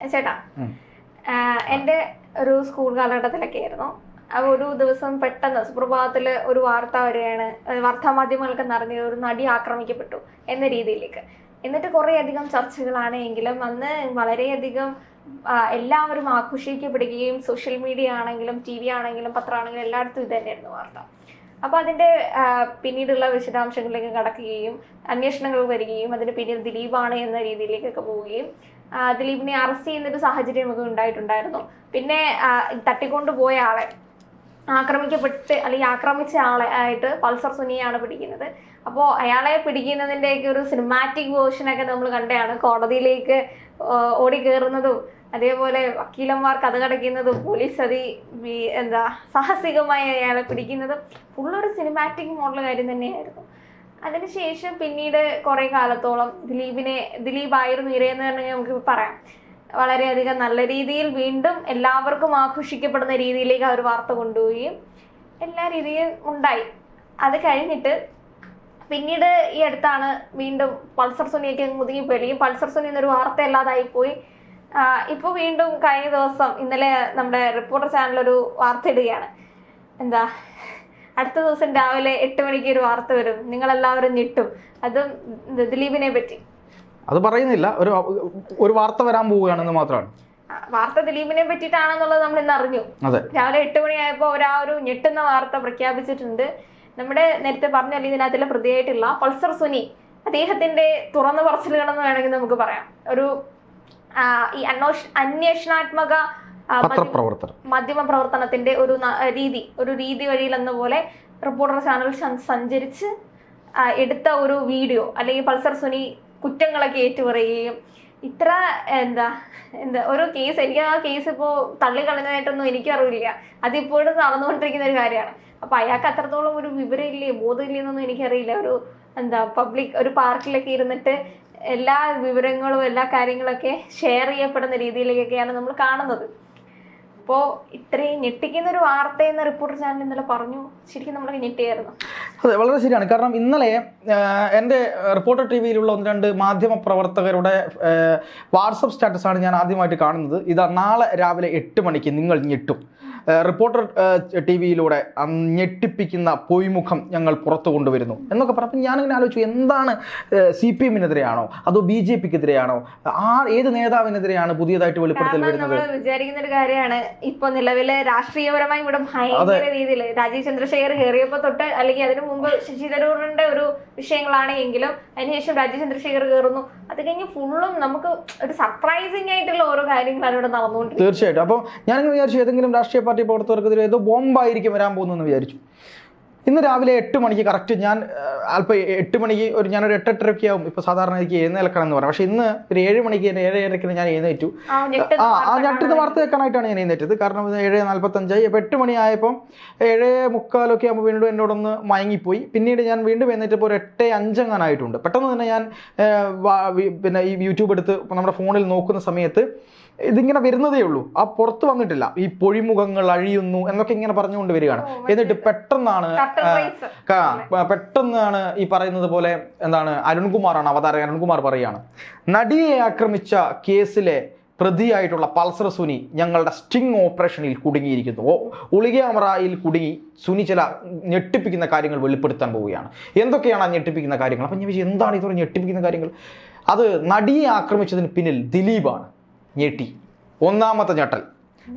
ചേട്ടാ എന്റെ ഒരു സ്കൂൾ കാലഘട്ടത്തിലൊക്കെ ആയിരുന്നു അപ്പൊ ഒരു ദിവസം പെട്ടെന്ന് സുപ്രഭാതത്തിൽ ഒരു വാർത്ത വരികയാണ്. അത് വാർത്താ മാധ്യമങ്ങൾക്ക് നിറഞ്ഞ ഒരു നടി ആക്രമിക്കപ്പെട്ടു എന്ന രീതിയിലേക്ക്. എന്നിട്ട് കുറേയധികം ചർച്ചകളാണ് എങ്കിലും അന്ന് വളരെയധികം എല്ലാവരും ആഘോഷിക്കപ്പെടുകയും സോഷ്യൽ മീഡിയ ആണെങ്കിലും ടി വി ആണെങ്കിലും പത്രമാണെങ്കിലും എല്ലായിടത്തും ഇത് തന്നെയായിരുന്നു വാർത്ത. അപ്പോൾ അതിന്റെ പിന്നീടുള്ള വിശദാംശങ്ങളിലേക്ക് കടക്കുകയും അന്വേഷണങ്ങൾ വരികയും അതിന് പിന്നീട് ദിലീപാണ് എന്ന രീതിയിലേക്കൊക്കെ പോവുകയും ദിലീപിനെ അറസ്റ്റ് ചെയ്യുന്ന ഒരു സാഹചര്യം ഒക്കെ ഉണ്ടായിട്ടുണ്ടായിരുന്നു. പിന്നെ ആ, തട്ടിക്കൊണ്ടുപോയ ആളെ ആക്രമിക്കപ്പെട്ട് അല്ലെങ്കിൽ ആക്രമിച്ച ആളെ ആയിട്ട് പൾസർ സുനിയാണ് പിടിക്കുന്നത്. അപ്പോൾ അയാളെ പിടിക്കുന്നതിന്റെയൊക്കെ ഒരു സിനിമാറ്റിക് വേർഷനൊക്കെ നമ്മൾ കണ്ടതാണ്. കോടതിയിലേക്ക് ഓടി കയറുന്നതും അതേപോലെ വക്കീലന്മാർ കഥ കടയ്ക്കുന്നതും പോലീസ് അതി എന്താ സാഹസികമായി അയാളെ പിടിക്കുന്നതും ഫുള്ളൊരു സിനിമാറ്റിക് മോഡൽ കാര്യം തന്നെയായിരുന്നു. അതിനുശേഷം പിന്നീട് കുറെ കാലത്തോളം ദിലീപിനെ ദിലീപ് ആയിരുന്നു ഇരയെന്ന് തന്നെ നമുക്ക് പറയാം. വളരെയധികം നല്ല രീതിയിൽ വീണ്ടും എല്ലാവർക്കും ആഘോഷിക്കപ്പെടുന്ന രീതിയിലേക്ക് അവർ വാർത്ത കൊണ്ടുപോവുകയും എല്ലാ രീതിയിലും ഉണ്ടായി. അത് കഴിഞ്ഞിട്ട് പിന്നീട് ഈ അടുത്താണ് വീണ്ടും പൾസർ സുനിയൊക്കെ ഒതുങ്ങിപ്പോയി പെളിയും പൾസർ സുനി എന്നൊരു വാർത്ത അല്ലാതായി പോയി. ഇപ്പോൾ വീണ്ടും കഴിഞ്ഞ ദിവസം ഇന്നലെ നമ്മുടെ റിപ്പോർട്ടർ ചാനൽ ഒരു വാർത്ത ഇടുകയാണ്. എന്താ? അടുത്ത ദിവസം രാവിലെ എട്ട് മണിക്ക് ഒരു വാർത്ത വരും. നിങ്ങളെല്ലാവരും ഞെട്ടും. അതും ദിലീപിനെ പറ്റി. അത് പറയുന്നില്ല. ഒരു ഒരു വാർത്ത വരാൻ പോവുകയാണെന്ന് മാത്രമാണ്. വാർത്ത ദിലീപിനെ പറ്റിയിട്ടാണെന്നുള്ളത് നമ്മൾ ഇന്ന് അറിഞ്ഞു. രാവിലെ എട്ട് മണിയായപ്പോൾ അവർ ആ ഒരു ഞെട്ടുന്ന വാർത്ത പ്രഖ്യാപിച്ചിട്ടുണ്ട്. നമ്മുടെ നേരത്തെ പറഞ്ഞ ഇതിനകത്തിലെ പ്രതിയായിട്ടുള്ള പൾസർ സുനി. അദ്ദേഹത്തിന്റെ തുറന്ന പറച്ചിലുകളെന്ന് വേണമെങ്കിൽ നമുക്ക് പറയാം. ഒരു ഈ അന്വേഷ അന്വേഷണാത്മക മതി- മാധ്യമ പ്രവർത്തനത്തിന്റെ ഒരു രീതി ഒരു രീതി വഴിയിൽ എന്ന പോലെ റിപ്പോർട്ടർ ചാനൽ സഞ്ചരിച്ച് എടുത്ത ഒരു വീഡിയോ അല്ലെങ്കിൽ പൾസർ സുനി കുറ്റങ്ങളൊക്കെ ഏറ്റുപറയുകയും ഇത്ര എന്താ എന്താ ഒരു കേസ് എനിക്ക് ആ കേസ് ഇപ്പോൾ തള്ളിക്കളഞ്ഞതായിട്ടൊന്നും എനിക്കറിയില്ല അതിപ്പോഴും നടന്നുകൊണ്ടിരിക്കുന്ന ഒരു കാര്യമാണ്. അപ്പൊ അയാൾക്ക് അത്രത്തോളം ഒരു വിവരമില്ലേ ബോധമില്ലേ എന്നൊന്നും എനിക്കറിയില്ല. ഒരു എന്താ പബ്ലിക് ഒരു പാർക്കിലൊക്കെ ഇരുന്നിട്ട് എല്ലാ വിവരങ്ങളും എല്ലാ കാര്യങ്ങളൊക്കെ ഷെയർ ചെയ്യപ്പെടുന്ന രീതിയിലേക്കൊക്കെയാണ് നമ്മൾ കാണുന്നത്. അപ്പോൾ ഇത്രയും ഞെട്ടിക്കുന്ന ഒരു വാർത്ത എന്ന് റിപ്പോർട്ടർ ചാനൽ ഇന്നലെ പറഞ്ഞു. ശരിക്കും നമ്മൾ ഞെട്ടിയായിരുന്നു. അതെ വളരെ ശരിയാണ്. കാരണം ഇന്നലെ എന്റെ റിപ്പോർട്ടർ ടി വിയിലുള്ള ഒന്ന് രണ്ട് മാധ്യമ പ്രവർത്തകരുടെ വാട്സപ്പ് സ്റ്റാറ്റസാണ് ഞാൻ ആദ്യമായിട്ട് കാണുന്നത്. ഇതാ നാളെ രാവിലെ എട്ട് മണിക്ക് നിങ്ങൾ ഞെട്ടും. റിപ്പോർട്ടർ ടി വിയിലൂടെ ഞെട്ടിപ്പിക്കുന്ന പൊയ്മുഖം ഞങ്ങൾ പുറത്തു കൊണ്ടുവരുന്നു. എന്നൊക്കെ പറഞ്ഞപ്പോൾ ഞാനിങ്ങനെ ആലോചിച്ചു എന്താണ് സി പി എമ്മിനെതിരെയാണോ? അതോ ബി ജെ പിക്കെതിരെയാണോ? ആ ഏത് നേതാവിനെതിരെയാണ് പുതിയതായിട്ട് വെളിപ്പെടുത്തൽ വരുന്നത്? വിചാരിക്കുന്ന ഒരു കാര്യമാണ് ഇപ്പൊ നിലവിലെ രാഷ്ട്രീയപരമായി ഇവിടെ ഭയങ്കര രീതിയിൽ രാജീവ് ചന്ദ്രശേഖർ കയറിയപ്പോ തൊട്ട് അല്ലെങ്കിൽ അതിനു മുമ്പ് ശശി തരൂറിന്റെ ഒരു വിഷയങ്ങളാണ് എങ്കിലും അതിനുശേഷം രാജീവ് ചന്ദ്രശേഖർ കയറുന്നു അത് കഴിഞ്ഞ് ഫുള്ളും നമുക്ക് ഒരു സർപ്രൈസിംഗ് ആയിട്ടുള്ള ഓരോ കാര്യങ്ങളാണ് ഇവിടെ നടന്നുകൊണ്ടിരിക്കുന്നത്. തീർച്ചയായിട്ടും. അപ്പോൾ ഞാനിങ്ങനെ വിചാരിച്ചു ഏതെങ്കിലും രാഷ്ട്രീയ പാർട്ടി പ്രവർത്തകർക്കെതിരെ ഏതോ ബോംബായിരിക്കും വരാൻ പോകുന്നതെന്ന് വിചാരിച്ചു. ഇന്ന് രാവിലെ എട്ട് മണിക്ക് കറക്റ്റ് ഞാൻ അല്പം എട്ട് മണിക്ക് ഒരു ഞാനൊരു എട്ടെട്ടരയ്ക്ക് ആവും. ഇപ്പോൾ സാധാരണ എനിക്ക് എഴുന്നേൽക്കണം എന്ന് പറയാം. പക്ഷെ ഇന്ന് ഒരു ഏഴ് മണിക്ക് ഏഴ് ഏഴരയ്ക്ക് ഞാൻ എഴുന്നേറ്റു. ആ ഞെട്ടുന്ന ആ ആ വാർത്ത വെക്കാനായിട്ടാണ് ഞാൻ എഴുന്നേറ്റത്. കാരണം ഇത് ഏഴ് നാൽപ്പത്തഞ്ചായി അപ്പോൾ എട്ട് മണിയായപ്പം ഏഴ് മുക്കാലൊക്കെ ആകുമ്പോൾ വീണ്ടും എന്നോടൊന്ന് മയങ്ങിപ്പോയി. പിന്നീട് ഞാൻ വീണ്ടും എഴുന്നേറ്റപ്പോൾ ഒരു എട്ട് അഞ്ചങ്ങാനായിട്ടുണ്ട്. പെട്ടെന്ന് തന്നെ ഞാൻ പിന്നെ ഈ യൂട്യൂബ് എടുത്ത് നമ്മുടെ ഫോണിൽ നോക്കുന്ന സമയത്ത് ഇതിങ്ങനെ വരുന്നതേ ഉള്ളൂ. ആ പുറത്ത് വന്നിട്ടില്ല. ഈ പൊഴിമുഖങ്ങൾ അഴിയുന്നു എന്നൊക്കെ ഇങ്ങനെ പറഞ്ഞുകൊണ്ട് വരികയാണ്. എന്നിട്ട് പെട്ടെന്നാണ് പെട്ടെന്നാണ് ഈ പറയുന്നത് പോലെ എന്താണ് അരുൺകുമാറാണ് അവതാരകൻ അരുൺകുമാർ പറയുകയാണ്. നടിയെ ആക്രമിച്ച കേസിലെ പ്രതിയായിട്ടുള്ള പൾസർ സുനി ഞങ്ങളുടെ സ്റ്റിംഗ് ഓപ്പറേഷനിൽ കുടുങ്ങിയിരിക്കുന്നു. ഓ ഒളികാമറയിൽ കുടുങ്ങി സുനി ചില ഞെട്ടിപ്പിക്കുന്ന കാര്യങ്ങൾ വെളിപ്പെടുത്താൻ പോവുകയാണ്. എന്തൊക്കെയാണ് ആ ഞെട്ടിപ്പിക്കുന്ന കാര്യങ്ങൾ? അപ്പം ഞാൻ എന്താണ് ഇതുവരെ ഞെട്ടിപ്പിക്കുന്ന കാര്യങ്ങൾ? അത് നടിയെ ആക്രമിച്ചതിന് പിന്നിൽ ദിലീപാണ്. ഞെട്ടി. ഒന്നാമത്തെ ഞെട്ടൽ.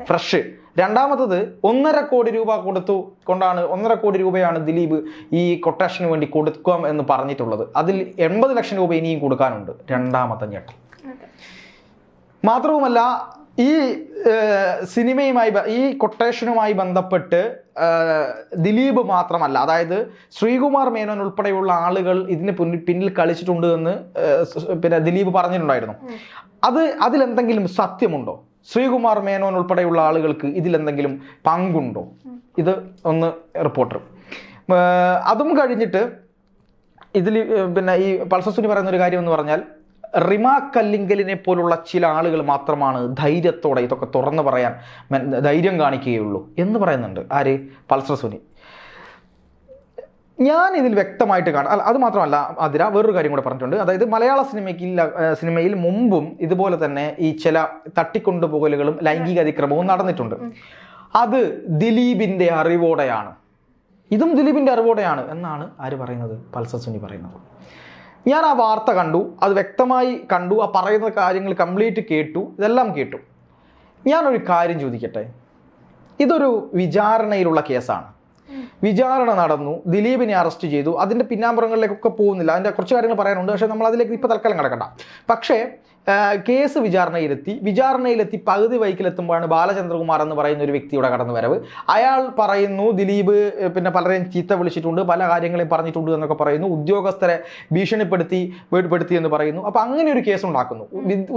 ഫ്രഷ്. രണ്ടാമത്തത് ഒന്നര കോടി രൂപ കൊടുത്തു കൊണ്ടാണ് ഒന്നര കോടി രൂപയാണ് ദിലീപ് ഈ കൊട്ടേഷന് വേണ്ടി കൊടുക്കാം എന്ന് പറഞ്ഞിട്ടുള്ളത്. അതിൽ എൺപത് ലക്ഷം രൂപ ഇനിയും കൊടുക്കാനുണ്ട്. രണ്ടാമത്തെ ഞെട്ടൽ. മാത്രവുമല്ല ഈ സിനിമയുമായി ഈ കൊട്ടേഷനുമായി ബന്ധപ്പെട്ട് ദിലീപ് മാത്രമല്ല അതായത് ശ്രീകുമാർ മേനോൻ ഉൾപ്പെടെയുള്ള ആളുകൾ ഇതിന് പിന്നിൽ കളിച്ചിട്ടുണ്ട് എന്ന് പിന്നെ ദിലീപ് പറഞ്ഞിട്ടുണ്ടായിരുന്നു. അത് അതിലെന്തെങ്കിലും സത്യമുണ്ടോ? ശ്രീകുമാർ മേനോൻ ഉൾപ്പെടെയുള്ള ആളുകൾക്ക് ഇതിലെന്തെങ്കിലും പങ്കുണ്ടോ? ഇത് ഒന്ന് റിപ്പോർട്ടർ. അതും കഴിഞ്ഞിട്ട് ഇതിൽ പിന്നെ ഈ പൾസസുനി പറയുന്ന ഒരു കാര്യം എന്ന് പറഞ്ഞാൽ റിമ കല്ലിങ്കലിനെ പോലുള്ള ചില ആളുകൾ മാത്രമാണ് ധൈര്യത്തോടെ ഇതൊക്കെ തുറന്നു പറയാൻ ധൈര്യം കാണിക്കുകയുള്ളൂ എന്ന് പറയുന്നുണ്ട്. ആര്? പൾസർ സുനി ഞാൻ ഇതിൽ വ്യക്തമായിട്ട് കാണാം. അല്ല അത് മാത്രമല്ല അതിര വേറൊരു കാര്യം കൂടെ പറഞ്ഞിട്ടുണ്ട്. അതായത് മലയാള സിനിമയ്ക്ക് സിനിമയിൽ മുമ്പും ഇതുപോലെ തന്നെ ഈ ചില തട്ടിക്കൊണ്ടുപോകലുകളും ലൈംഗിക അതിക്രമവും നടന്നിട്ടുണ്ട് അത് ദിലീപിന്റെ അറിവോടെയാണ്. ഇതും ദിലീപിന്റെ അറിവോടെയാണ് എന്നാണ് ആര് പറയുന്നത്? പൾസർ സുനി പറയുന്നത്. ഞാൻ ആ വാർത്ത കണ്ടു അത് വ്യക്തമായി കണ്ടു ആ പറയുന്ന കാര്യങ്ങൾ കംപ്ലീറ്റ് കേട്ടു ഇതെല്ലാം കേട്ടു. ഞാനൊരു കാര്യം ചോദിക്കട്ടെ? ഇതൊരു വിചാരണയിലുള്ള കേസാണ്. വിചാരണ നടന്നു. ദിലീപിനെ അറസ്റ്റ് ചെയ്തു. അതിന്റെ പിന്നാമ്പുറങ്ങളിലേക്കൊക്കെ പോകുന്നില്ല. അതിന്റെ കുറച്ച് കാര്യങ്ങൾ പറയാനുണ്ട്. പക്ഷേ നമ്മൾ അതിലേക്ക് ഇപ്പോൾ തൽക്കാലം കിടക്കണ്ട. പക്ഷേ കേസ് വിചാരണയിലെത്തി. വിചാരണയിലെത്തി പകുതി വൈക്കിലെത്തുമ്പോഴാണ് ബാലചന്ദ്രകുമാർ എന്ന് പറയുന്ന ഒരു വ്യക്തിയുടെ കടന്നു വരവ് അയാൾ പറയുന്നു ദിലീപ് പിന്നെ പലരെയും ചീത്ത വിളിച്ചിട്ടുണ്ട് പല കാര്യങ്ങളെയും പറഞ്ഞിട്ടുണ്ട് എന്നൊക്കെ പറയുന്നു ഉദ്യോഗസ്ഥരെ ഭീഷണിപ്പെടുത്തി വീടുപെടുത്തി എന്ന് പറയുന്നു. അപ്പോൾ അങ്ങനെ ഒരു കേസ് ഉണ്ടാക്കുന്നു.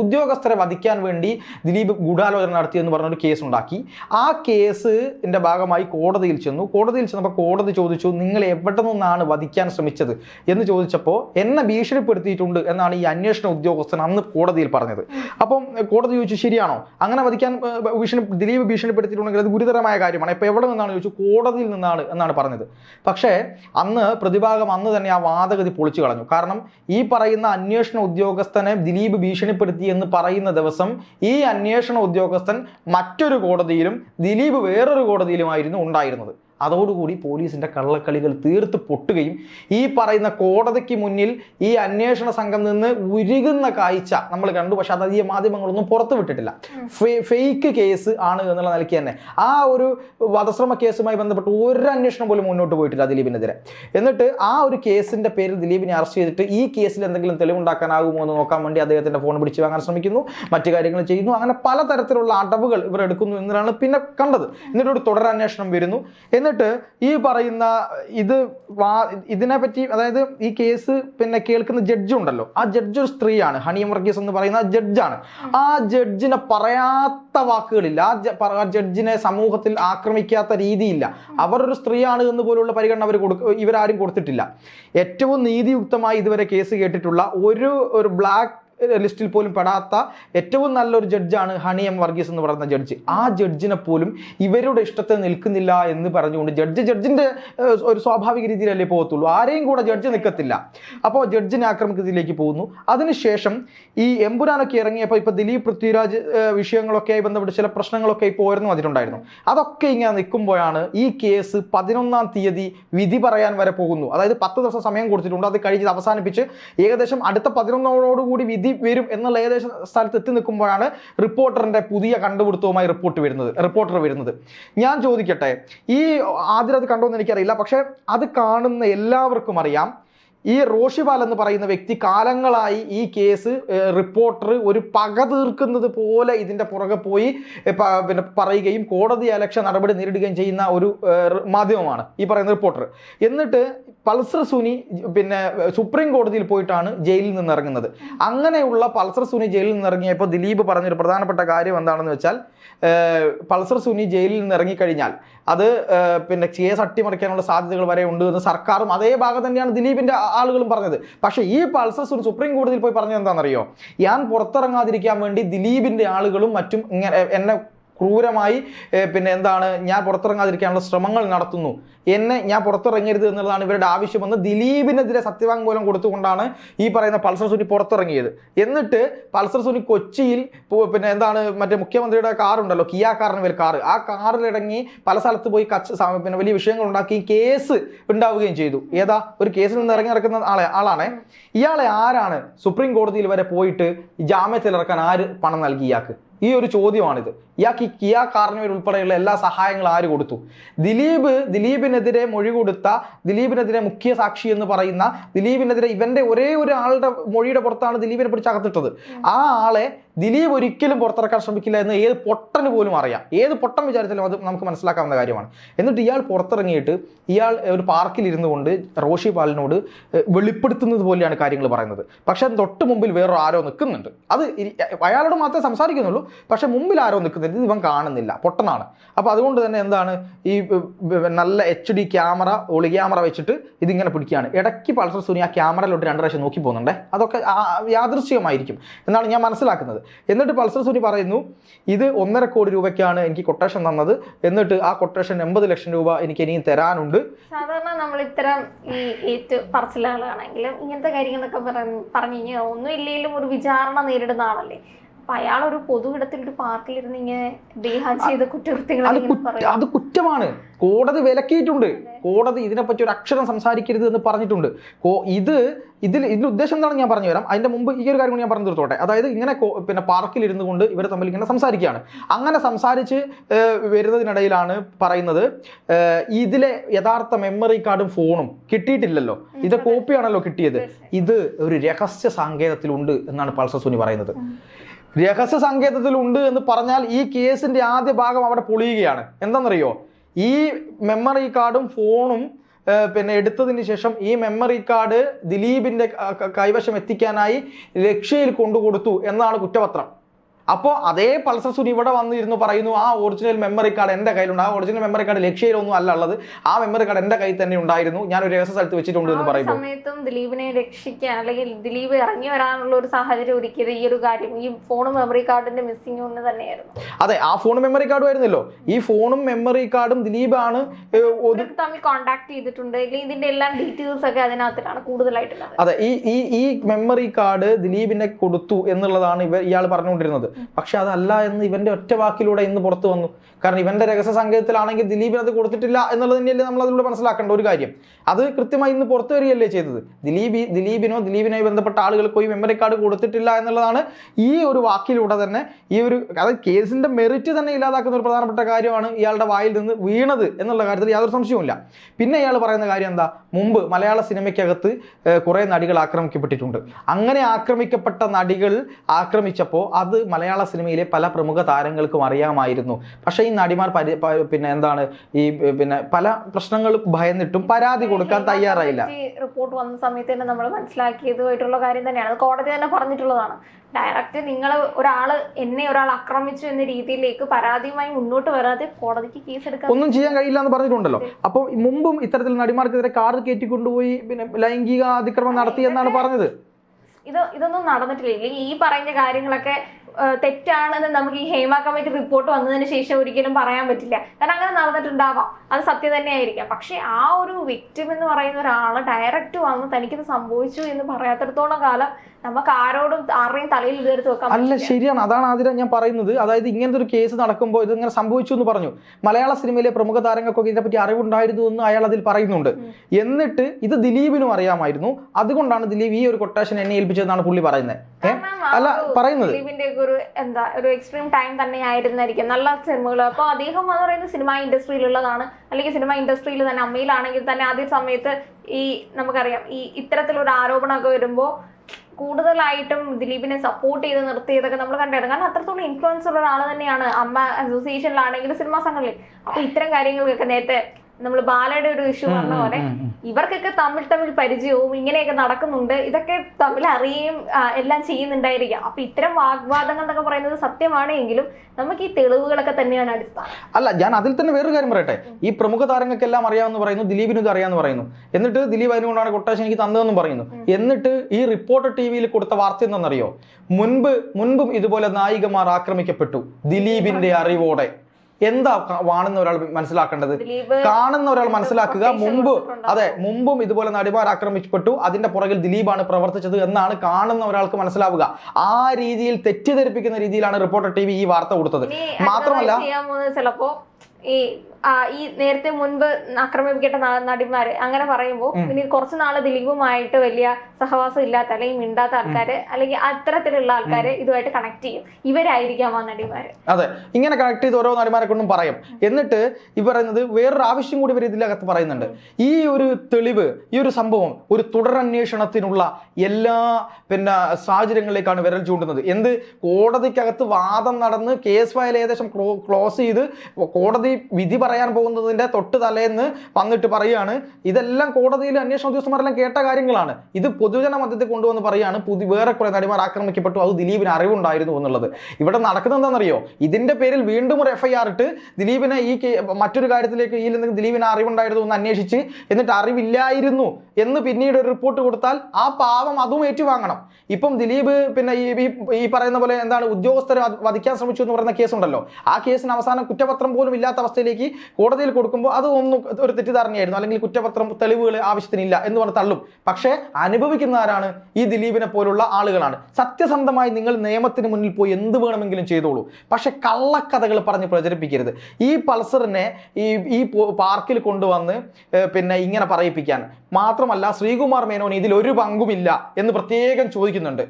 ഉദ്യോഗസ്ഥരെ വധിക്കാൻ വേണ്ടി ദിലീപ് ഗൂഢാലോചന നടത്തി എന്ന് പറഞ്ഞൊരു കേസ് ഉണ്ടാക്കി. ആ കേസിന്റെ ഭാഗമായി കോടതിയിൽ ചെന്നു. കോടതിയിൽ ചെന്നപ്പോൾ കോടതി ചോദിച്ചു നിങ്ങൾ എവിടെ നിന്നാണ് വധിക്കാൻ ശ്രമിച്ചത്? എന്ന് ചോദിച്ചപ്പോൾ എന്നെ ഭീഷണിപ്പെടുത്തിയിട്ടുണ്ട് എന്നാണ് ഈ അന്വേഷണ ഉദ്യോഗസ്ഥൻ അന്ന് കോടതിയിൽ പറഞ്ഞത്. അപ്പം കോടതി ചോദിച്ചു ശരിയാണോ? അങ്ങനെ വധിക്കാൻ ഭീഷണി ദിലീപ് ഭീഷണിപ്പെടുത്തിയിട്ടുണ്ടെങ്കിൽ അത് ഗുരുതരമായ കാര്യമാണ്. ഇപ്പോൾ എവിടെ നിന്നാണ് ചോദിച്ചു കോടതിയിൽ നിന്നാണ് എന്നാണ് പറഞ്ഞത്. പക്ഷേ അന്ന് പ്രതിഭാഗം അന്ന് തന്നെ ആ വാദഗതി പൊളിച്ചു കളഞ്ഞു. കാരണം ഈ പറയുന്ന അന്വേഷണ ഉദ്യോഗസ്ഥനെ ദിലീപ് ഭീഷണിപ്പെടുത്തി എന്ന് പറയുന്ന ദിവസം ഈ അന്വേഷണ ഉദ്യോഗസ്ഥൻ മറ്റൊരു കോടതിയിലും ദിലീപ് വേറൊരു കോടതിയിലുമായിരുന്നു ഉണ്ടായിരുന്നത്. അതോടുകൂടി പോലീസിന്റെ കള്ളക്കളികൾ തീർത്ത് പൊട്ടുകയും ഈ പറയുന്ന കോടതിക്ക് മുന്നിൽ ഈ അന്വേഷണ സംഘം നിന്ന് ഉരുകുന്ന കാഴ്ച നമ്മൾ കണ്ടു. പക്ഷെ അത് ഈ മാധ്യമങ്ങളൊന്നും പുറത്തു വിട്ടിട്ടില്ല. ഫേക്ക് കേസ് ആണ് എന്നുള്ള നിലയ്ക്ക് തന്നെ. ആ ഒരു വധശ്രമ കേസുമായി ബന്ധപ്പെട്ട് ഒരു അന്വേഷണം പോലും മുന്നോട്ട് പോയിട്ടില്ല ദിലീപിനെതിരെ. എന്നിട്ട് ആ ഒരു കേസിന്റെ പേരിൽ ദിലീപിനെ അറസ്റ്റ് ചെയ്തിട്ട് ഈ കേസിൽ എന്തെങ്കിലും തെളിവുണ്ടാക്കാനാകുമോ എന്ന് നോക്കാൻ വേണ്ടി അദ്ദേഹത്തിന്റെ ഫോൺ പിടിച്ച് വാങ്ങാൻ ശ്രമിക്കുന്നു. മറ്റു കാര്യങ്ങൾ ചെയ്യുന്നു. അങ്ങനെ പലതരത്തിലുള്ള അടവുകൾ ഇവർ എടുക്കുന്നു എന്നതാണ് പിന്നെ കണ്ടത്. എന്നിട്ടൊരു തുടരന്വേഷണം വരുന്നു. എന്നിട്ട് ഈ പറയുന്ന ഇത് വാ ഇതിനെപ്പറ്റി അതായത് ഈ കേസ് പിന്നെ കേൾക്കുന്ന ജഡ്ജ് ഉണ്ടല്ലോ. ആ ജഡ്ജ് ഒരു സ്ത്രീയാണ്. ഹണിയം വർഗീസ് എന്ന് പറയുന്ന ജഡ്ജാണ് ആ ജഡ്ജിനെ പറയാത്ത വാക്കുകളില്ല. ആ ജഡ്ജിനെ സമൂഹത്തിൽ ആക്രമിക്കാത്ത രീതിയില്ല. അവർ ഒരു സ്ത്രീയാണ് എന്ന് പോലുള്ള പരിഗണന അവർ കൊടുക്ക ഇവരാരും കൊടുത്തിട്ടില്ല. ഏറ്റവും നീതിയുക്തമായി ഇതുവരെ കേസ് കേട്ടിട്ടുള്ള ഒരു ഒരു ബ്ലാക്ക് ലിസ്റ്റിൽ പോലും പെടാത്ത ഏറ്റവും നല്ലൊരു ജഡ്ജാണ് ഹണി എം വർഗീസ് എന്ന് പറയുന്ന ജഡ്ജ്. ആ ജഡ്ജിനെ പോലും ഇവരുടെ ഇഷ്ടത്തിൽ നിൽക്കുന്നില്ല എന്ന് പറഞ്ഞുകൊണ്ട് ജഡ്ജ് ജഡ്ജിന്റെ ഒരു സ്വാഭാവിക രീതിയിലല്ലേ പോകത്തുള്ളൂ. ആരെയും കൂടെ ജഡ്ജ് നിൽക്കത്തില്ല. അപ്പോൾ ജഡ്ജിനെ ആക്രമിക്കുന്നതിലേക്ക് പോകുന്നു. അതിനുശേഷം ഈ എമ്പുരാനൊക്കെ ഇറങ്ങിയപ്പോൾ ഇപ്പോൾ ദിലീപ് പൃഥ്വിരാജ് വിഷയങ്ങളൊക്കെ ബന്ധപ്പെട്ട് ചില പ്രശ്നങ്ങളൊക്കെ ഇപ്പോൾ ഉയർന്നു വന്നിട്ടുണ്ടായിരുന്നു. അതൊക്കെ ഇങ്ങനെ നിൽക്കുമ്പോഴാണ് ഈ കേസ് പതിനൊന്നാം തീയതി വിധി പറയാൻ വരെ പോകുന്നു. അതായത് പത്ത് ദിവസം സമയം കൊടുത്തിട്ടുണ്ട്. അത് കഴിഞ്ഞ് അവസാനിപ്പിച്ച് ഏകദേശം അടുത്ത പതിനൊന്നോടുകൂടി വിധി വരും എന്നുള്ള ഏകദേശം സ്ഥലത്ത് എത്തി നിൽക്കുമ്പോഴാണ് റിപ്പോർട്ടറിന്റെ പുതിയ കണ്ടുപിടുത്തവുമായി റിപ്പോർട്ട് വരുന്നത് റിപ്പോർട്ടർ വരുന്നത്. ഞാൻ ചോദിക്കട്ടെ ഈ ആദ്യം അത് കണ്ടോന്ന് എനിക്കറിയില്ല പക്ഷെ അത് കാണുന്ന എല്ലാവർക്കും അറിയാം. ഈ റോഷിപാൽ എന്ന് പറയുന്ന വ്യക്തി കാലങ്ങളായി ഈ കേസ് റിപ്പോർട്ടർ ഒരു പക തീർക്കുന്നത് പോലെ ഇതിന്റെ പുറകെ പോയി പിന്നെ പറയുകയും കോടതി അലക്ഷ്യ നടപടി നേരിടുകയും ചെയ്യുന്ന ഒരു മാധ്യമമാണ് ഈ പറയുന്ന റിപ്പോർട്ടർ. എന്നിട്ട് പൾസർ സുനി പിന്നെ സുപ്രീം കോടതിയിൽ പോയിട്ടാണ് ജയിലിൽ നിന്ന് ഇറങ്ങുന്നത് അങ്ങനെയുള്ള പൾസർ സുനി ജയിലിൽ നിന്ന് ഇറങ്ങിയപ്പോൾ ദിലീപ് പറഞ്ഞൊരു പ്രധാനപ്പെട്ട കാര്യം എന്താണെന്ന് വെച്ചാൽ പൾസർ സുനി ജയിലിൽ നിന്ന് ഇറങ്ങിക്കഴിഞ്ഞാൽ അത് പിന്നെ കേസ് അട്ടിമറിക്കാനുള്ള സാധ്യതകൾ വരെ ഉണ്ട് എന്ന് സർക്കാരും അതേ ഭാഗം തന്നെയാണ് ദിലീപിന്റെ ആളുകളും പറഞ്ഞത്. പക്ഷേ ഈ പൾസർ സുനി സുപ്രീം കോടതിയിൽ പോയി പറഞ്ഞത് എന്താണെന്നറിയോ? ഞാൻ പുറത്തിറങ്ങാതിരിക്കാൻ വേണ്ടി ദിലീപിന്റെ ആളുകളും മറ്റും ഇങ്ങനെ എന്നെ ക്രൂരമായി പിന്നെ എന്താണ് ഞാൻ പുറത്തിറങ്ങാതിരിക്കാനുള്ള ശ്രമങ്ങൾ നടത്തുന്നു. എന്നെ ഞാൻ പുറത്തിറങ്ങരുത് എന്നുള്ളതാണ് ഇവരുടെ ആവശ്യമെന്ന് ദിലീപിനെതിരെ സത്യവാങ്മൂലം കൊടുത്തുകൊണ്ടാണ് ഈ പറയുന്ന പൾസർ സുനി പുറത്തിറങ്ങിയത്. എന്നിട്ട് പൾസർ സുനി കൊച്ചിയിൽ പിന്നെ എന്താണ് മറ്റേ മുഖ്യമന്ത്രിയുടെ കാറുണ്ടല്ലോ കിയാ കാറിന് വലിയ കാറ് ആ കാറിലിറങ്ങി പല സ്ഥലത്ത് പോയി കച്ച പിന്നെ വലിയ വിഷയങ്ങൾ ഉണ്ടാക്കി കേസ് ഉണ്ടാവുകയും ചെയ്തു. ഏതാ ഒരു കേസിൽ നിന്ന് ഇറങ്ങി നടക്കുന്ന ആളെ ആളാണ്. ഇയാളെ ആരാണ് സുപ്രീം കോടതിയിൽ വരെ പോയിട്ട് ജാമ്യത്തിൽ ഇറക്കാൻ ആര് പണം നൽകി ഇയാൾക്ക്? ഈ ഒരു ചോദ്യമാണിത്. ഇയാൾക്ക് കിയാ കാർണിവൽ ഉൾപ്പെടെയുള്ള എല്ലാ സഹായങ്ങളും ആര് കൊടുത്തു? ദിലീപ് ദിലീപിനെതിരെ മൊഴി കൊടുത്ത ദിലീപിനെതിരെ മുഖ്യ സാക്ഷി എന്ന് പറയുന്ന ദിലീപിനെതിരെ ഇവന്റെ ഒരേ ഒരു ആളുടെ മൊഴിയുടെ പുറത്താണ് ദിലീപിനെ പിടിച്ച് അകത്തിട്ടത്. ആ ആളെ ദിലീപ് ഒരിക്കലും പുറത്തിറക്കാൻ ശ്രമിക്കില്ല എന്ന് ഏത് പൊട്ടന് പോലും അറിയാം. ഏത് പൊട്ടൻ വിചാരിച്ചാലും അത് നമുക്ക് മനസ്സിലാക്കാവുന്ന കാര്യമാണ്. എന്നിട്ട് ഇയാൾ പുറത്തിറങ്ങിയിട്ട് ഇയാൾ ഒരു പാർക്കിൽ ഇരുന്നു കൊണ്ട് റോഷി പാലിനോട് വെളിപ്പെടുത്തുന്നത് പോലെയാണ് കാര്യങ്ങൾ പറയുന്നത്. പക്ഷെ തൊട്ട് മുമ്പിൽ വേറൊരു ആരോ നിൽക്കുന്നുണ്ട്. അത് അയാളോട് മാത്രമേ സംസാരിക്കുന്നുള്ളൂ. പക്ഷെ മുമ്പിൽ ആരോ നിൽക്കുന്നുണ്ട്. ഇവൻ കാണുന്നില്ല. പൊട്ടനാണ്. അപ്പോൾ അതുകൊണ്ട് തന്നെ എന്താണ്? ഈ നല്ല എച്ച് ഡി ക്യാമറ ഒളി ക്യാമറ വെച്ചിട്ട് ഇതിങ്ങനെ പിടിക്കുകയാണ്. ഇടയ്ക്ക് പൾസർ സുനി ആ ക്യാമറയിലോട്ട് രണ്ട് പ്രാവശ്യം നോക്കി പോകുന്നുണ്ടേ. അതൊക്കെ യാദൃശ്യമായിരിക്കും എന്നാണ് ഞാൻ മനസ്സിലാക്കുന്നത്. എന്നിട്ട് പൾസർ സുനി പറയുന്നു ഇത് ഒന്നര കോടി രൂപയ്ക്കാണ് എനിക്ക് കൊട്ടേഷൻ തന്നത്. എന്നിട്ട് ആ കൊട്ടേഷൻ എൺപത് ലക്ഷം രൂപ എനിക്ക് ഇനിയും തരാനുണ്ട്. സാധാരണ നമ്മൾ ഇത്തരം ഈ ഏറ്റ് പറച്ചിലുകളാണെങ്കിലും ഇങ്ങനത്തെ കാര്യങ്ങളൊക്കെ പറഞ്ഞു കഴിഞ്ഞാൽ ഒന്നും ഇല്ലെങ്കിലും ഒരു വിചാരണ നേരിടുന്ന ആളല്ലേ? അപ്പൊ അയാൾ ഒരു പൊതുവിടത്തിൽ ഒരു പാർക്കിലിരുന്ന് ഇങ്ങനെ ദേഹം ചെയ്ത കുറ്റകൃത്യങ്ങൾ അത് കുറ്റമാണ്. കോടതി വിലക്കിയിട്ടുണ്ട്. കോടതി ഇതിനെപ്പറ്റി ഒരു അക്ഷരം സംസാരിക്കരുത് എന്ന് പറഞ്ഞിട്ടുണ്ട്. ഇത് ഇതിൽ ഇതിന്റെ ഉദ്ദേശം എന്താണെന്ന് ഞാൻ പറഞ്ഞു വരാം അതിന്റെ മുമ്പ് ഈ ഒരു കാര്യം കൂടി ഞാൻ പറഞ്ഞു തീർത്തോട്ടെ. അതായത് ഇങ്ങനെ പിന്നെ പാർക്കിൽ ഇരുന്നു കൊണ്ട് ഇവർ തമ്മിൽ ഇങ്ങനെ സംസാരിക്കുകയാണ്. അങ്ങനെ സംസാരിച്ച് വരുന്നതിനിടയിലാണ് പറയുന്നത് ഇതിലെ യഥാർത്ഥ മെമ്മറി കാർഡും ഫോണും കിട്ടിയിട്ടില്ലല്ലോ. ഇത് കോപ്പിയാണല്ലോ കിട്ടിയത്. ഇത് ഒരു രഹസ്യ സാങ്കേതത്തിലുണ്ട് എന്നാണ് പൾസർ സുനി പറയുന്നത്. രഹസ്യ സങ്കേതത്തിൽ ഉണ്ട് എന്ന് പറഞ്ഞാൽ ഈ കേസിന്റെ ആദ്യ ഭാഗം അവിടെ പൊളിയുകയാണ്. എന്താണെന്നറിയോ ഈ മെമ്മറി കാർഡും ഫോണും പിന്നെ എടുത്തതിന് ശേഷം ഈ മെമ്മറി കാർഡ് ദിലീപിന്റെ കൈവശം എത്തിക്കാനായി ലക്ഷ്യയിൽ കൊണ്ടുകൊടുത്തു എന്നാണ് കുറ്റപത്രം. അപ്പോൾ അതേ പൾസർ സുനി ഇവിടെ വന്നിരുന്നു പറയുന്നു ആ ഒറിജിനൽ മെമ്മറി കാർഡ് എന്റെ കയ്യിലുണ്ട്. ആ ഒറിജിനൽ മെമ്മറി കാർഡ് ലക്ഷ്യയിലൊന്നും അല്ല ഉള്ളത്. ആ മെമ്മറി കാർഡ് എന്റെ കയ്യിൽ തന്നെ ഉണ്ടായിരുന്നു. ഞാൻ ഒരു രഹസ്യ സ്ഥലത്ത് വെച്ചിട്ടുണ്ട് എന്ന് പറയുമ്പോൾ സമയത്തും ദിലീപിനെ രക്ഷിക്കാൻ അല്ലെങ്കിൽ ദിലീപ് ഇറങ്ങി വരാനുള്ള ഒരു സാഹചര്യം ഒരുക്കിയത് ഈ ഒരു കാര്യം. ഈ ഫോണും മെമ്മറി കാർഡിന്റെ മിസ്സിംഗ് ഒന്ന് തന്നെയായിരുന്നു. അതെ ആ ഫോണും മെമ്മറി കാർഡും ആയിരുന്നല്ലോ. ഈ ഫോണും മെമ്മറി കാർഡും ദിലീപാണ് തമ്മിൽ കോൺടാക്ട് ചെയ്തിട്ടുണ്ട്. അല്ലെങ്കിൽ ഇതിന്റെ എല്ലാം ഡീറ്റെയിൽസ് ഒക്കെ അതിനകത്തിലാണ് കൂടുതലായിട്ടുള്ളത്. അതെ ഈ ഈ ഈ മെമ്മറി കാർഡ് ദിലീപിനെ കൊടുത്തു എന്നുള്ളതാണ് ഇവർ ഇയാൾ പറഞ്ഞുകൊണ്ടിരുന്നത്. പക്ഷെ അതല്ല എന്ന് ഇവന്റെ ഒറ്റ വാക്കിലൂടെ ഇന്ന് പുറത്തു വന്നു. കാരണം ഇവന്റെ രഹസ്യ സങ്കേതത്തിലാണെങ്കിൽ ദിലീപിന് അത് കൊടുത്തിട്ടില്ല എന്നുള്ളത് തന്നെയല്ലേ നമ്മൾ അതിലൂടെ മനസ്സിലാക്കേണ്ട ഒരു കാര്യം. അത് കൃത്യമായി ഇന്ന് പുറത്തു വരികയല്ലേ ചെയ്തത്. ദിലീപ് ദിലീപിനോ ദിലീപിനായി ബന്ധപ്പെട്ട ആളുകൾക്കോ ഈ മെമ്മറി കാർഡ് കൊടുത്തിട്ടില്ല എന്നുള്ളതാണ് ഈ ഒരു വാക്കിലൂടെ തന്നെ ഈ ഒരു അതായത് കേസിന്റെ മെറിറ്റ് തന്നെ ഇല്ലാതാക്കുന്ന ഒരു പ്രധാനപ്പെട്ട കാര്യമാണ് ഇയാളുടെ വായിൽ നിന്ന് വീണത് എന്നുള്ള കാര്യത്തിൽ യാതൊരു സംശയവുമില്ല. പിന്നെ ഇയാൾ പറയുന്ന കാര്യം എന്താ? മുമ്പ് മലയാള സിനിമയ്ക്കകത്ത് കുറെ നടികൾ ആക്രമിക്കപ്പെട്ടിട്ടുണ്ട്. അങ്ങനെ ആക്രമിക്കപ്പെട്ട നടികൾ ആക്രമിച്ചപ്പോൾ അത് മലയാള സിനിമയിലെ പല പ്രമുഖ താരങ്ങൾക്കും അറിയാമായിരുന്നു. പക്ഷേ ഈ നടിമാർ പരി- പിന്നെ എന്താണ് ഈ പിന്നെ പല പ്രശ്നങ്ങളും ഭയന്നിട്ടും പരാതി കൊടുക്കാൻ തയ്യാറായില്ല. റിപ്പോർട്ട് വന്ന സമയത്ത് തന്നെ നമ്മൾ മനസ്സിലാക്കിയതുമായിട്ടുള്ള കാര്യം തന്നെയാണ്. അത് കോടതി തന്നെ പറഞ്ഞിട്ടുള്ളതാണ്. ഡയറക്റ്റ് നിങ്ങൾ ഒരാൾ എന്നെ ഒരാൾ ആക്രമിച്ചു എന്ന രീതിയിലേക്ക് പരാതിയുമായി മുന്നോട്ട് വരാതെ കോടതിക്ക് കേസ് എടുക്കാൻ ഒന്നും ചെയ്യാൻ കഴിയില്ല എന്ന് പറഞ്ഞിട്ടുണ്ടല്ലോ. അപ്പോൾ മുമ്പും ഇത്തരത്തിൽ നടിമാർക്കെതിരെ കാർ കയറ്റിക്കൊണ്ടുപോയി പിന്നെ ലൈംഗിക അതിക്രമം നടത്തി എന്നാണ് പറഞ്ഞത്? ഇത് ഇതൊന്നും നടന്നിട്ടില്ല. ഈ പറയുന്ന കാര്യങ്ങളൊക്കെ തെറ്റാണെന്ന് നമുക്ക് ഈ ഹേമ കമ്മിറ്റി റിപ്പോർട്ട് വന്നതിന് ശേഷം ഒരിക്കലും പറയാൻ പറ്റില്ല. കാരണം അങ്ങനെ നടന്നിട്ടുണ്ടാവാം. അത് സത്യം തന്നെ ആയിരിക്കാം പക്ഷെ ആ ഒരു വിക്ടിം എന്ന് പറയുന്ന ഒരാൾ ഡയറക്റ്റ് വന്ന് തനിക്കിത് സംഭവിച്ചു എന്ന് പറയാത്തിടത്തോളം കാലം നമുക്ക് ആരോടും ആരുടെയും തലയിൽ ഇതെടുത്ത് വെക്കാൻ അല്ല ശരിയാണ്. അതാണ് ആദ്യം ഞാൻ പറയുന്നത്. അതായത് ഇങ്ങനത്തെ ഒരു കേസ് നടക്കുമ്പോൾ ഇതിങ്ങനെ സംഭവിച്ചു എന്ന് പറഞ്ഞു. മലയാള സിനിമയിലെ പ്രമുഖ താരങ്ങൾക്കൊക്കെ ഇതിനെപ്പറ്റി അറിവുണ്ടായിരുന്നു എന്ന് അയാൾ അതിൽ പറയുന്നുണ്ട്. എന്നിട്ട് ഇത് ദിലീപിനും അറിയാമായിരുന്നു. അതുകൊണ്ടാണ് ദിലീപ് ഈ ഒരു കൊട്ടേഷൻ എന്നെ ഏൽപ്പിച്ചതെന്നാണ് പുള്ളി പറയുന്നത്. അല്ല പറയുന്നത്. ദിലീപിന്റെ ഒരു എന്താ ഒരു എക്സ്ട്രീം ടൈം തന്നെ ആയിരുന്നായിരിക്കും നല്ല സിനിമകൾ. അപ്പോൾ അദ്ദേഹം എന്ന് പറയുന്നത് സിനിമ ഇൻഡസ്ട്രിയിലുള്ളതാണ്. അല്ലെങ്കിൽ സിനിമ ഇൻഡസ്ട്രിയിൽ തന്നെ അമ്മയിലാണെങ്കിൽ തന്നെ ആദ്യ സമയത്ത് ഈ നമുക്കറിയാം ഈ ഇത്തരത്തിലൊരു ആരോപണമൊക്കെ വരുമ്പോൾ കൂടുതലായിട്ടും ദിലീപിനെ സപ്പോർട്ട് ചെയ്ത് നിർത്തിയതൊക്കെ നമ്മൾ കണ്ടായിരുന്നു. കാരണം അത്രത്തോളം ഇൻഫ്ലുവൻസ് ഉള്ള ഒരാൾ തന്നെയാണ് അമ്മ അസോസിയേഷനിലാണെങ്കിലും സിനിമാ സംഘങ്ങളിൽ അപ്പൊ ഇത്തരം കാര്യങ്ങൾക്കൊക്കെ നേരത്തെ നമ്മൾ ബാലയുടെ ഒരു ഇഷ്യൂ പറഞ്ഞ പോലെ. ഇവർക്കൊക്കെ തമ്മിൽ തമ്മിൽ പരിചയവും ഇങ്ങനെയൊക്കെ നടക്കുന്നുണ്ട്. ഇതൊക്കെ തമ്മിൽ അറിയുകയും എല്ലാം ചെയ്യുന്നുണ്ടായിരിക്കാം. അപ്പൊ ഇത്തരം വാഗ്വാദങ്ങൾ എന്നൊക്കെ പറയുന്നത് സത്യമാണ് എങ്കിലും നമുക്ക് ഈ തെളിവുകളൊക്കെ തന്നെയാണ് അടിസ്ഥാനം. അല്ല ഞാൻ അതിൽ തന്നെ വേറൊരു കാര്യം പറയട്ടെ. ഈ പ്രമുഖ താരങ്ങൾക്കെല്ലാം അറിയാമെന്ന് പറയുന്നു ദിലീപിനും ഇത് അറിയാമെന്ന് പറയുന്നു. എന്നിട്ട് ദിലീപ് അതിനുകൊണ്ടാണ് കൊട്ടേഷൻ എനിക്ക് തന്നതെന്നും പറയുന്നു. എന്നിട്ട് ഈ റിപ്പോർട്ടർ ടി വിയിൽ കൊടുത്ത വാർത്ത എന്താണെന്നറിയോ? മുൻപ് മുൻപും ഇതുപോലെ നായികമാർ ആക്രമിക്കപ്പെട്ടു ദിലീപിന്റെ അറിവോടെ. എന്താ വാണെന്ന് ഒരാൾ മനസ്സിലാക്കേണ്ടത്? കാണുന്ന ഒരാൾ മനസ്സിലാക്കുക. മുമ്പ് അതെ മുമ്പും ഇതുപോലെ നടിമാർ ആക്രമിക്കപ്പെട്ടു. അതിന്റെ പുറകിൽ ദിലീപാണ് പ്രവർത്തിച്ചത് എന്നാണ് കാണുന്ന ഒരാൾക്ക് മനസ്സിലാവുക. ആ രീതിയിൽ തെറ്റിദ്ധരിപ്പിക്കുന്ന രീതിയിലാണ് റിപ്പോർട്ടർ ടി ഈ വാർത്ത കൊടുത്തത്. മാത്രമല്ല ചിലപ്പോ ഈ ഈ നേരത്തെ മുൻപ് ന- നടിമാര് അങ്ങനെ പറയുമ്പോൾ ഇനി കുറച്ച് നാൾ ദിലീപുമായിട്ട് വലിയ സഹവാസം ഇല്ലാത്ത അല്ലെങ്കിൽ മിണ്ടാത്ത ആൾക്കാര് അല്ലെങ്കിൽ അത്തരത്തിലുള്ള ആൾക്കാര് ഇതുമായിട്ട് കണക്ട് ചെയ്യും. ഇവരായിരിക്കാം ആ നടിമാര്? അതെ. ഇങ്ങനെ കണക്ട് ചെയ്ത് ഓരോ നടിമാരെ കൊണ്ടും പറയും. എന്നിട്ട് ഈ പറയുന്നത് വേറൊരു ആവശ്യം കൂടി ഇവർ ഇതിലകത്ത് പറയുന്നുണ്ട്. ഈ ഒരു തെളിവ് ഈ ഒരു സംഭവം ഒരു തുടരന്വേഷണത്തിനുള്ള എല്ലാ പിന്നെ സാഹചര്യങ്ങളിലേക്കാണ് വിരൽ ചൂണ്ടുന്നത്. എന്ത്? കോടതിക്കകത്ത് വാദം നടന്ന് കേസ് ഫയൽ ഏകദേശം ക്ലോസ് ചെയ്ത് കോടതി വിധി പറയാൻ പോകുന്നതിന്റെ തൊട്ട് തലേന്ന് വന്നിട്ട് പറയുകയാണ്. ഇതെല്ലാം കോടതിയിൽ അന്വേഷണ ഉദ്യോഗസ്ഥന്മാരെല്ലാം കേട്ട കാര്യങ്ങളാണ്. ഇത് പൊതുജന മധ്യത്തിൽ കൊണ്ടുവന്ന് പറയുകയാണ്. പുതിയ വേറെ കുറെ നടിമാർ ആക്രമിക്കപ്പെട്ടു. അത് ദിലീപിന് അറിവുണ്ടായിരുന്നു എന്നുള്ളത്. ഇവിടെ നടക്കുന്നത് എന്താണെന്നറിയോ? ഇതിന്റെ പേരിൽ വീണ്ടും ഒരു എഫ്ഐആർ ഇട്ട് ദിലീപിനെ ഈ മറ്റൊരു കാര്യത്തിലേക്ക് ഈ ദിലീപിന് അറിവുണ്ടായിരുന്നു എന്ന് അന്വേഷിച്ച് എന്നിട്ട് അറിവില്ലായിരുന്നു എന്ന് പിന്നീട് ഒരു റിപ്പോർട്ട് കൊടുത്താൽ ആ പാവം അതും ഏറ്റുവാങ്ങണം. ഇപ്പം ദിലീപ് പിന്നെ ഈ- ഈ പറയുന്ന പോലെ എന്താണ് ഉദ്യോഗസ്ഥരെ വധിക്കാൻ ശ്രമിച്ചു എന്ന് പറയുന്ന കേസുണ്ടല്ലോ. ആ കേസിന് അവസാനം കുറ്റപത്രം പോലും ഇല്ലാത്ത അവസ്ഥയിലേക്ക് കോടതിയിൽ കൊടുക്കുമ്പോൾ അത് ഒന്നും ഒരു തെറ്റിദ്ധാരണയായിരുന്നു. അല്ലെങ്കിൽ കുറ്റപത്രം തെളിവുകൾ ആവശ്യത്തിനില്ല എന്ന് പറഞ്ഞ് തള്ളും. പക്ഷേ അനുഭവിക്കുന്ന ആരാണ് ഈ ദിലീപിനെ പോലുള്ള ആളുകളാണ്. സത്യസന്ധമായി നിങ്ങൾ നിയമത്തിന് മുന്നിൽ പോയി എന്ത് വേണമെങ്കിലും ചെയ്തോളൂ. പക്ഷെ കള്ളക്കഥകൾ പറഞ്ഞ് പ്രചരിപ്പിക്കരുത്. ഈ പൾസറിനെ ഈ ഈ പാർക്കിൽ കൊണ്ടുവന്ന് പിന്നെ ഇങ്ങനെ പറയിപ്പിക്കാൻ. മാത്രമല്ല ശ്രീകുമാർ മേനോൻ ഇതിൽ ഒരു പങ്കുമില്ല എന്ന് പ്രത്യേകം ചോദിക്കുന്നുണ്ട്.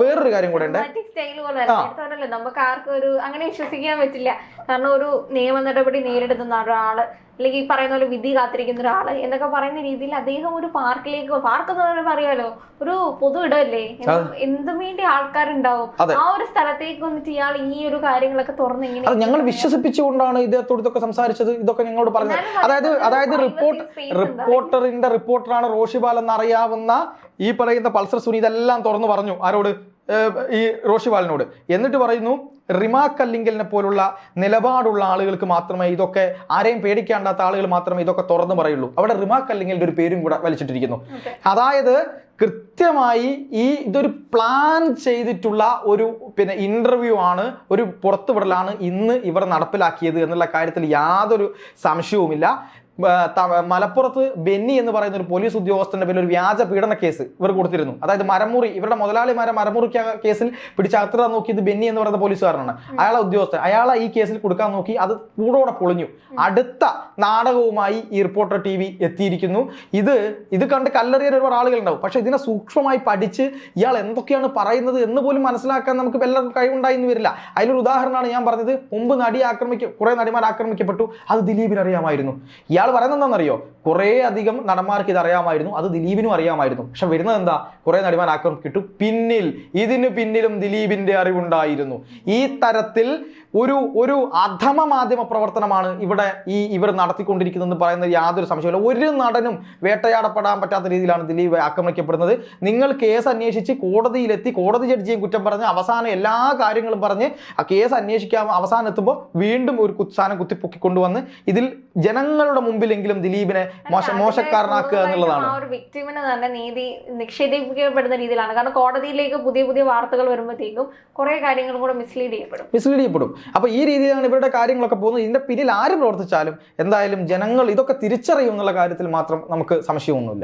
വേറൊരു കാര്യം കൂടെ ഉണ്ട്. സ്റ്റൈൽ പോലെ നമുക്ക് ആർക്കും ഒരു അങ്ങനെ വിശ്വസിക്കാൻ പറ്റില്ല. കാരണം ഒരു നിയമ നടപടി നേരിടുന്ന ഒരാൾ അല്ലെങ്കിൽ ഈ പറയുന്ന പോലെ വിധി കാത്തിരിക്കുന്ന ഒരാൾ എന്നൊക്കെ പറയുന്ന രീതിയിൽ അദ്ദേഹം ഒരു പാർക്കിലേക്ക് പാർക്ക് എന്ന് പറയുമ്പോൾ അറിയാലോ ഒരു പൊതു ഇടമല്ലേ? എന്ത് വേണ്ടി ആൾക്കാരുണ്ടാവും. ആ ഒരു സ്ഥലത്തേക്ക് വന്നിട്ട് ഇയാൾ ഈ ഒരു കാര്യങ്ങളൊക്കെ തുറന്ന് ഇങ്ങനെ ഞങ്ങൾ വിശ്വസിപ്പിച്ചുകൊണ്ടാണ് ഇദ്ദേഹത്തോട് ഇതൊക്കെ സംസാരിച്ചത് ഇതൊക്കെ ഞങ്ങളോട് പറഞ്ഞത്. അതായത് അതായത് റിപ്പോർട്ട്. റിപ്പോർട്ടറിന്റെ റിപ്പോർട്ടറാണ് റോഷിബാൽ എന്നറിയാവുന്ന ഈ പറയുന്ന പൾസർ സുനി ഇതെല്ലാം തുറന്നു പറഞ്ഞു ആരോട്? ഈ റോഷിവാലിനോട് എന്നിട്ട് പറയുന്നു റിമാ കല്ലിങ്കലിനെ പോലുള്ള നിലപാടുള്ള ആളുകൾക്ക് മാത്രമേ ഇതൊക്കെ ആരെയും പേടിക്കാണ്ടാത്ത ആളുകൾ മാത്രമേ ഇതൊക്കെ തുറന്നു പറയുള്ളൂ. അവിടെ റിമാ കല്ലിങ്കലിന്റെ ഒരു പേരും കൂടെ വലിച്ചിട്ടിരിക്കുന്നു. അതായത് കൃത്യമായി ഈ ഇതൊരു പ്ലാൻ ചെയ്തിട്ടുള്ള ഒരു പിന്നെ ഇന്റർവ്യൂ ആണ് ഒരു പുറത്തുവിടലാണ് ഇന്ന് ഇവർ നടപ്പിലാക്കിയത് എന്നുള്ള കാര്യത്തിൽ യാതൊരു സംശയവുമില്ല. മലപ്പുറത്ത് ബെന്നി എന്ന് പറയുന്ന ഒരു പോലീസ് ഉദ്യോഗസ്ഥന്റെ പേരിൽ ഒരു വ്യാജ പീഡന കേസ് ഇവർ കൊടുത്തിരുന്നു. അതായത് മരമുറി ഇവരുടെ മുതലാളിമാരെ മരമുറി കേസിൽ പിടിച്ച പിടിച്ചകത്തിടാൻ നോക്കിയത് ബെന്നി എന്ന് പറയുന്ന പോലീസുകാരനാണ്. അയാളെ ഉദ്യോഗസ്ഥൻ അയാളെ ഈ കേസിൽ കൊടുക്കാൻ നോക്കി അത് കൂടോടെ പൊളിഞ്ഞു. അടുത്ത നാടകവുമായി ഈ റിപ്പോർട്ടർ ടി വി എത്തിയിരിക്കുന്നു. ഇത് ഇത് കണ്ട് കല്ലെറിയാൻ ഒരുപാട് ആളുകളുണ്ടാവും. പക്ഷെ ഇതിനെ സൂക്ഷ്മമായി പഠിച്ച് ഇയാൾ എന്തൊക്കെയാണ് പറയുന്നത് എന്ന് പോലും മനസ്സിലാക്കാൻ നമുക്ക് എല്ലാവർക്കും കഴിവുണ്ടായിന്ന് വരില്ല. അതിലൊരു ഉദാഹരണമാണ് ഞാൻ പറഞ്ഞത്. മുമ്പ് നടി ആക്രമിക്ക കുറെ നടിമാർ ആക്രമിക്കപ്പെട്ടു. അത് ദിലീപിന് അറിയാമായിരുന്നു. ഇയാൾ പറയുന്നത് എന്താണെന്നറിയോ? കുറേ അധികം നടന്മാർക്ക് ഇത് അറിയാമായിരുന്നു അത് ദിലീപിനും അറിയാമായിരുന്നു. പക്ഷെ വരുന്നത് എന്താ? കുറെ നടിമാർ കിട്ടും. പിന്നിൽ ഇതിന് പിന്നിലും ദിലീപിന്റെ അറിവുണ്ടായിരുന്നു. ഈ തരത്തിൽ ഒരു ഒരു അധമ മാധ്യമ പ്രവർത്തനമാണ് ഇവിടെ ഈ ഇവർ നടത്തിക്കൊണ്ടിരിക്കുന്നതെന്ന് പറയുന്നത് യാതൊരു സംശയമില്ല ഒരു നടനും വേട്ടയാടപ്പെടാൻ പറ്റാത്ത രീതിയിലാണ് ദിലീപ് ആക്രമിക്കപ്പെടുന്നത്. നിങ്ങൾ കേസ് അന്വേഷിച്ച് കോടതിയിലെത്തി കോടതി ജഡ്ജിയും കുറ്റം പറഞ്ഞ് അവസാനം എല്ലാ കാര്യങ്ങളും പറഞ്ഞ് ആ കേസ് അന്വേഷിക്കാൻ അവസാനം എത്തുമ്പോൾ വീണ്ടും ഒരു കുത്സാനം കുത്തിപ്പൊക്കി കൊണ്ടുവന്ന് ഇതിൽ ജനങ്ങളുടെ മുമ്പിലെങ്കിലും ദിലീപിനെ മോശ മോശക്കാരനാക്കുക എന്നുള്ളതാണ്. നിക്ഷേപിക്കപ്പെടുന്ന ഒരു തന്നെ നീതി നിഷേധിക്കപ്പെടുന്ന രീതിയിലാണ്. കാരണം കോടതിയിലേക്ക് പുതിയ പുതിയ വാർത്തകൾ വരുമ്പോഴത്തേക്കും കുറെ കാര്യങ്ങളും കൂടെ മിസ്ലീഡ് ചെയ്യപ്പെടും. മിസ്ലീഡ് ചെയ്യപ്പെടും. അപ്പൊ ഈ രീതിയിലാണ് ഇവരുടെ കാര്യങ്ങളൊക്കെ പോകുന്നത്. ഇതിന്റെ പിന്നിൽ ആര് പ്രവർത്തിച്ചാലും എന്തായാലും ജനങ്ങൾ ഇതൊക്കെ തിരിച്ചറിയും എന്നുള്ള കാര്യത്തിൽ മാത്രം നമുക്ക് സംശയമൊന്നുമില്ല.